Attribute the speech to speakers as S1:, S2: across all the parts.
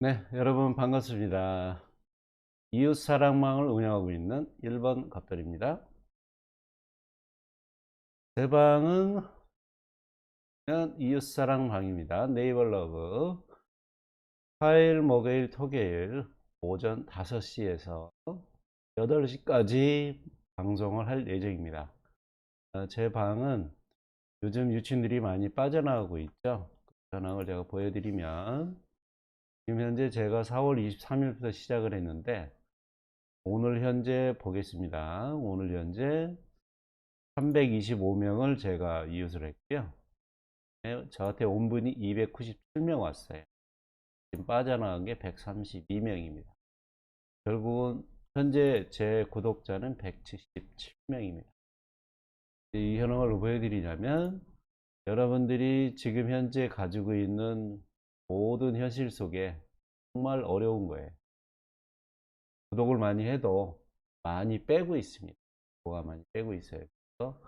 S1: 네, 여러분 반갑습니다. 이웃사랑망을 운영하고 있는 1번 갑돌입니다. 제 방은 이웃사랑방입니다. 네이버러브 화요일, 목요일, 토요일 오전 5시에서 8시까지 방송을 할 예정입니다. 어, 제 방은 요즘 유치원들이 많이 빠져나가고 있죠. 그 현황을 제가 보여드리면 지금 현재 제가 4월 23일부터 시작을 했는데 오늘 현재 보겠습니다. 오늘 현재 325명을 제가 이웃을 했고요. 네, 저한테 온 분이 297명 왔어요. 지금 빠져나간 게 132명입니다. 결국은 현재 제 구독자는 177명입니다. 이 현황을 보여드리냐면 여러분들이 지금 현재 가지고 있는 모든 현실 속에 정말 어려운 거예요. 구독을 많이 해도 많이 빼고 있습니다. 뭐가 많이 빼고 있어요. 그래서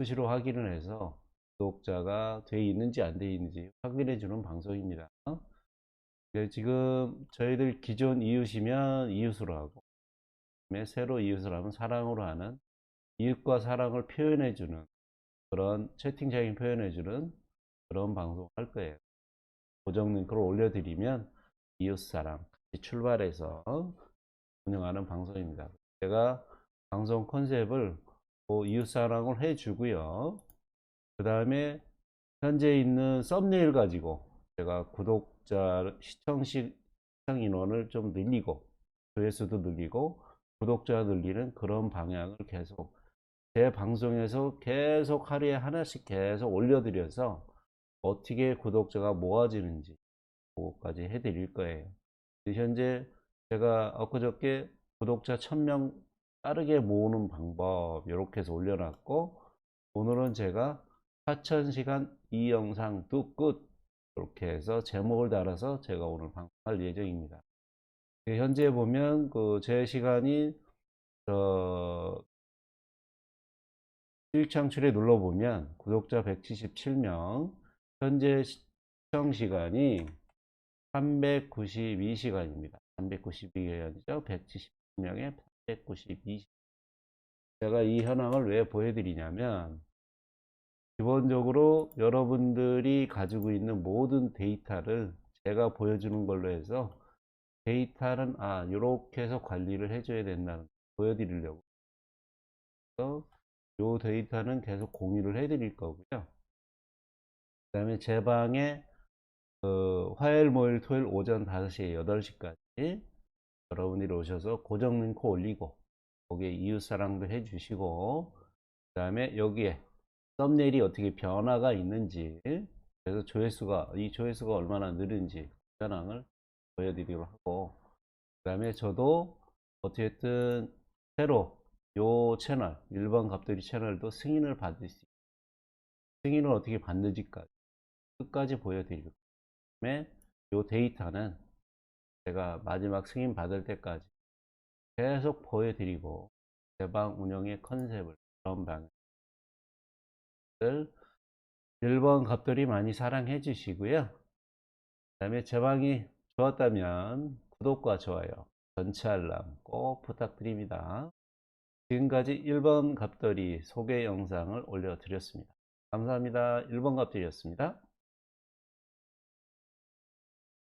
S1: 수시로 확인을 해서 구독자가 돼 있는지 안 돼 있는지 확인해 주는 방송입니다. 지금 저희들 기존 이웃이면 이웃으로 하고 새로 이웃을 하면 사랑으로 하는 이웃과 사랑을 표현해 주는 그런 채팅창에 표현해 주는 그런 방송을 할 거예요. 고정 링크를 올려드리면 이웃사랑 같이 출발해서 운영하는 방송입니다. 제가 방송 컨셉을 뭐 이웃사랑을 해주고요. 그 다음에 현재 있는 썸네일 가지고 제가 구독자 시청 인원을 좀 늘리고 조회수도 늘리고 구독자 늘리는 그런 방향을 계속 제 방송에서 계속 하루에 하나씩 계속 올려드려서 어떻게 구독자가 모아지는지 그거까지 해드릴 거예요. 현재 제가 엊그저께 구독자 1000명 빠르게 모으는 방법 이렇게 해서 올려놨고 오늘은 제가 4000시간 이 영상 뚝끝 이렇게 해서 제목을 달아서 제가 오늘 방송할 예정입니다. 현재 보면 그 제 시간이 저 수익 창출에 눌러보면 구독자 177명 현재 시청 시간이 392시간입니다. 392시간이죠. 170명에 392시간. 제가 이 현황을 왜 보여드리냐면 기본적으로 여러분들이 가지고 있는 모든 데이터를 제가 보여주는 걸로 해서 데이터는 아 이렇게 해서 관리를 해줘야 된다는 보여드리려고 그래서 이 데이터는 계속 공유를 해드릴 거고요. 그 다음에 제 방에 그 화요일, 목요일, 토요일 오전 5시, 8시까지 여러분들이 오셔서 고정 링크 올리고 거기에 이웃사랑도 해주시고 그 다음에 여기에 썸네일이 어떻게 변화가 있는지 그래서 조회수가 이 조회수가 얼마나 느는지 현황을 보여드리도록 하고 그 다음에 저도 어쨌든 새로 요 채널 1번 갑돌이 채널도 승인을 받을 수 있어요. 승인을 어떻게 받는지까지 끝까지 보여드리고 그다음에 이 데이터는 제가 마지막 승인 받을 때까지 계속 보여드리고 제방 운영의 컨셉을 그런 방을 1번 갑돌이 많이 사랑해 주시고요. 그 다음에 제 방이 좋았다면 구독과 좋아요 전체 알람 꼭 부탁드립니다. 지금까지 1번 갑돌이 소개 영상을 올려드렸습니다. 감사합니다. 1번 갑돌이었습니다